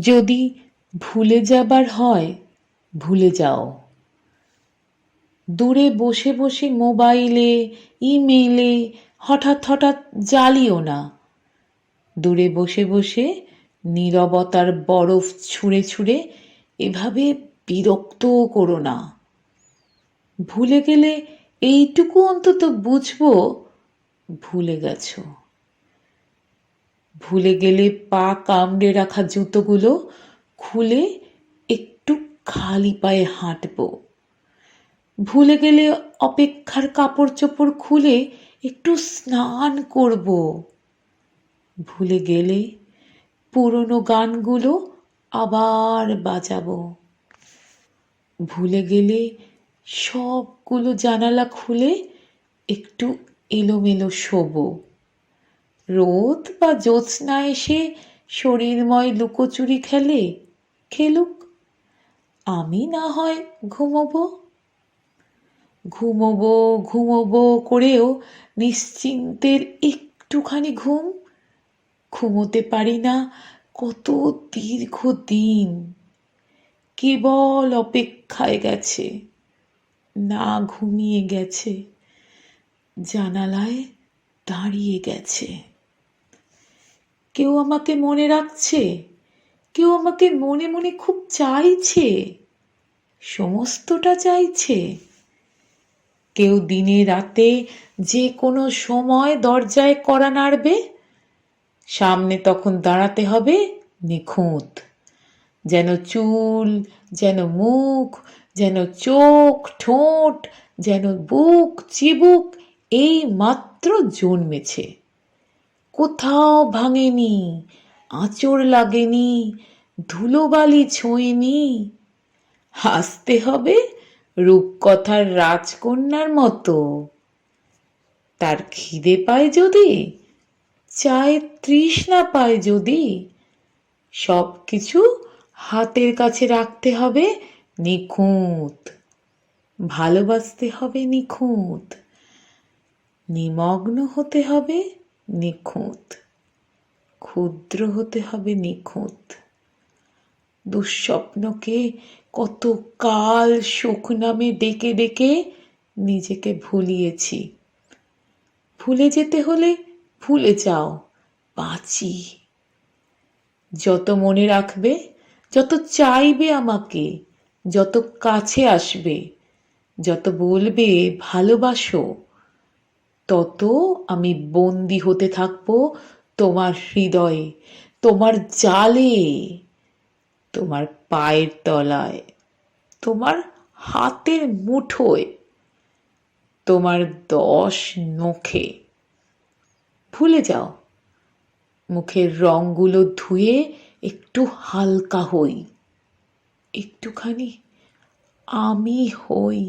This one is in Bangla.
যদি ভুলে যাবার হয়, ভুলে যাও। দূরে বসে বসে মোবাইলে, ইমেইলে হঠাৎ হঠাৎ জ্বালিও না। দূরে বসে বসে নীরবতার বরফ ছুঁড়ে ছুঁড়ে এভাবে বিরক্তও করো না। ভুলে গেলে এইটুকু অন্তত বুঝব, ভুলে গেছো। ভুলে গেলে পা কামড়ে রাখা জুতোগুলো খুলে একটু খালি পায়ে হাঁটবো। ভুলে গেলে অপেক্ষার কাপড় চোপড় খুলে একটু স্নান করব। ভুলে গেলে পুরনো গানগুলো আবার বাজাবো। ভুলে গেলে সবগুলো জানালা খুলে একটু এলোমেলো শোবো। রোদ বা জ্যোৎস্না এসে শরীরময় লুকোচুরি খেলে? খেলুক। আমি না হয় ঘুমোবো? ঘুমোবো ঘুমোবো করেও নিশ্চিন্তের একটুখানি ঘুম? ঘুমোতে পারি না কত দীর্ঘ দিন কেবল অপেক্ষায় গেছে, না ঘুমিয়ে গেছে, জানালায় দাঁড়িয়ে গেছে। কেউ আমাকে মনে রাখছে, কেউ আমাকে মনে মনে খুব চাইছে, সমস্তটা চাইছে। কেউ দিনে রাতে যে কোনো সময় দরজায় করা নাড়বে, সামনে তখন দাঁড়াতে হবে নিখুঁত। যেন চুল, যেন মুখ, যেন চোখ, ঠোঁট, যেন বুক, চিবুক, এই মাত্র জন্মেছে। কোথাও ভাঙেনি, আঁচড় লাগেনি, ধুলোবালি ছোঁয়নি। হাসতে হবে রূপকথার রাজকন্যার মতো। তার খিদে পায় যদি, চায় তৃষ্ণা পায় যদি সব কিছু হাতের কাছে রাখতে হবে নিখুঁত, ভালোবাসতে হবে নিখুঁত, নিমগ্ন হতে হবে নিখুঁত। ক্ষুদ্র হতে হবে নিখুঁত। দুঃস্বপ্নকে কত কাল সুখ নামে ডেকে ডেকে নিজেকে ভুলিয়েছি। ভুলে যেতে হলে ভুলে যাও, বাঁচি। যত মনে রাখবে, যত চাইবে আমাকে, যত কাছে আসবে, যত বলবে ভালোবাসো তত আমি বন্দি হতে থাকব তোমার হৃদয়ে, তোমার জালে, তোমার পায়ের তলায়, তোমার হাতের মুঠোয়, তোমার দশ নখে। ভুলে যাও, মুখের রঙগুলো ধুয়ে একটু হালকা হই, একটুখানি আমি হই।